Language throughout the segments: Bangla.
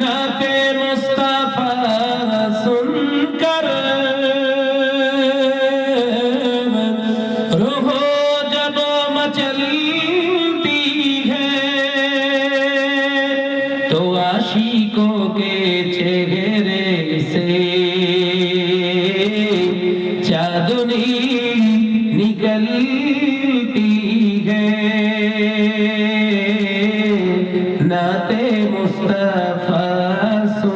नाते मुस्तफा सुनकर रूह जब मचलती है तो आशिकों के चेहरे से चांदनी निकलती है नाते मुस्तफा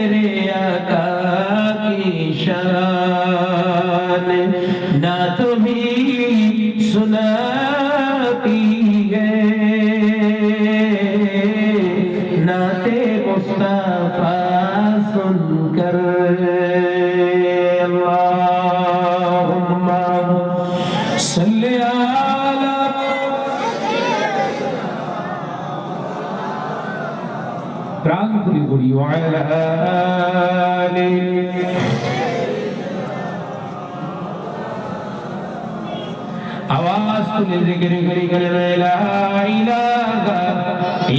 मेरे आका की शान ना तुम्हें सुनाती है। नाते मुस्तफ़ा सुनकर अल्लाहुम्मा सल्ली প্রাণ খুলে করি আওয়াজ তুলে জিকির করি করে লা ইলাহা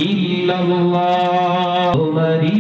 ইল্লাল্লাহ। তোমারি